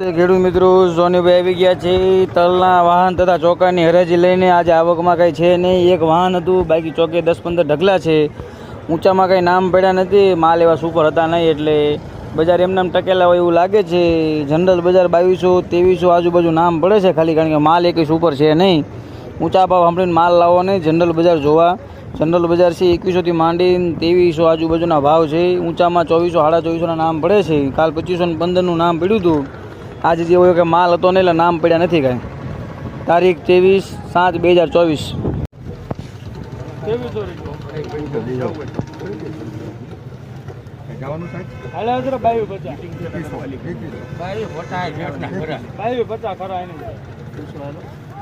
તે ખેડૂત મિત્રો, સોનીભાઈ આવી ગયા છે. તલના વાહન તથા ચોકાની હરાજી લઈને આજે આવકમાં કંઈ છે નહીં. એક વાહન હતું, બાકી ચોકે દસ પંદર ઢગલા છે. ઊંચામાં કંઈ નામ પડ્યા નથી, માલ એવા સુપર હતા નહીં એટલે બજાર એમને એમ ટકેલા હોય એવું લાગે છે. જનરલ બજાર બાવીસો, ત્રેવીસો આજુબાજુ નામ પડે છે ખાલી, કારણ કે માલ એકઈ સુપર છે નહીં. ઊંચા ભાવ સાંભળીને માલ લાવો નહીં. જનરલ બજાર જોવા. જનરલ બજાર છે, એકવીસોથી માંડીને ત્રેવીસો આજુબાજુના ભાવ છે. ઊંચામાં ચોવીસો, સાડા ચોવીસોના નામ પડે છે. કાલ પચીસો પંદરનું નામ પડ્યું હતું. આજે જે હોય કે માલ હતો નહીં એટલે નામ પડ્યા નથી કાંઈ. તારીખ ત્રેવીસ સાત બે હજાર ચોવીસ.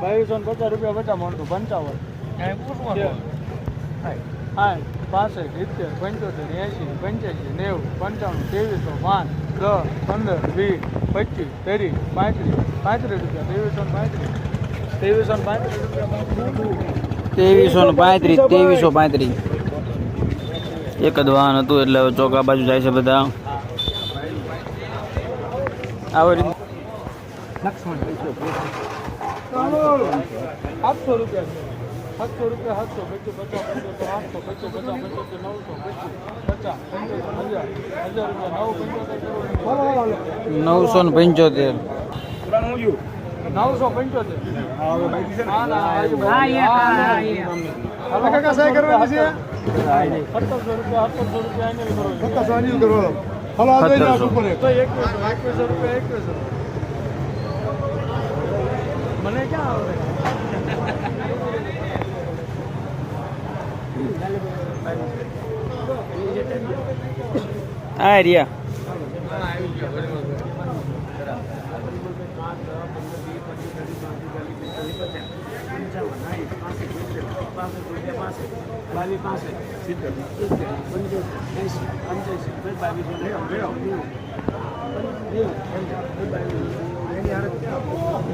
બાવીસો ને પચાસ રૂપિયા બચા મોટું પંચાવન. હા પાસઠ સિત્તેર પંચોતેર એંશી પંચ્યાસી નેવું પંચાણું ત્રેવીસો પાંચ દસ પંદર વીસ પચીસ ત્રીસ પાંત્રીસ પાંત્રીસ રૂપિયા ત્રેવીસો પાંત્રીસ. ત્રેવીસો પાંત્રીસ રૂપિયા ત્રેવીસો ને પાંત્રીસ ત્રેવીસો પાંત્રીસ. એક જ વાહન હતું એટલે હવે ચોકા બાજુ જાય છે બધા. આવી રીતે આઠસો રૂપિયા સાતસો રૂપિયા સાતસો પચીસ પચાસ પંચોતેર આઠસો પચીસ પચાસ પંચોતેર નવસો પચીસ પચાસ હજાર હજાર રૂપિયા નવ નવસો ને પંચોતેર નવસો પંચોતેર કરવાની સત્તરસો રૂપિયા સત્તરસો રૂપિયા એને કરો સત્તરસો તો એકવીસો રૂપિયા એકવીસો મને ક્યાં આવડે હા રિયા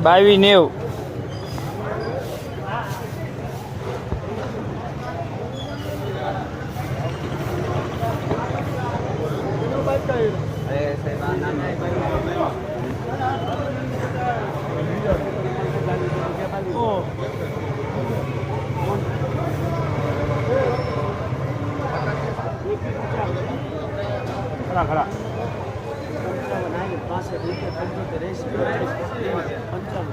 બાવીસ નેવું. खड़ा खड़ा पंचावन पंचोतेरे पंचावन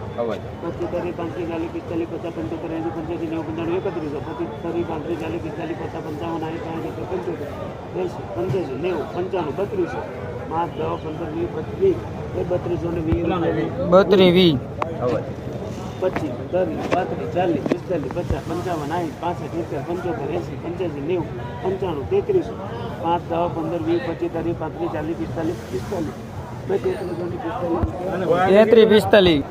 હાલો પચાસ પંચાવન લઈ લો કાળા તો લઈ નેવું પંચાણું તમને પાંચ ન પંદર તો ત્રણ હજાર ત્રણ હજાર બત્રીસ. વીસ પચીસ ત્રીસ પાંત્રીસ ચાલીસ પિસ્તાલીસ પચાસ પંચાવન સાઠ પાસઠ સિત્તેર પંચોતેર એંસી પંચ્યાસી નેવું પંચાણું તેત્રીસ. પાંચ દસ પંદર વીસ પચીસ ત્રીસ પાંત્રીસ ચાલીસ પિસ્તાલીસ પિસ્તાલીસ. ચોત્રીસ પિસ્તાલીસ.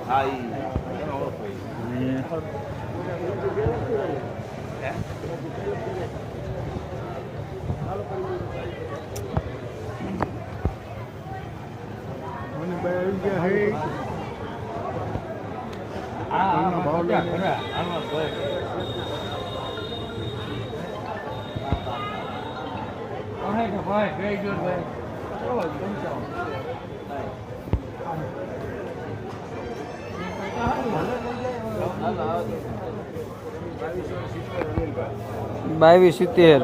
ભાઈ પિસ્તાલીસ બાવીસ સિત્તેર.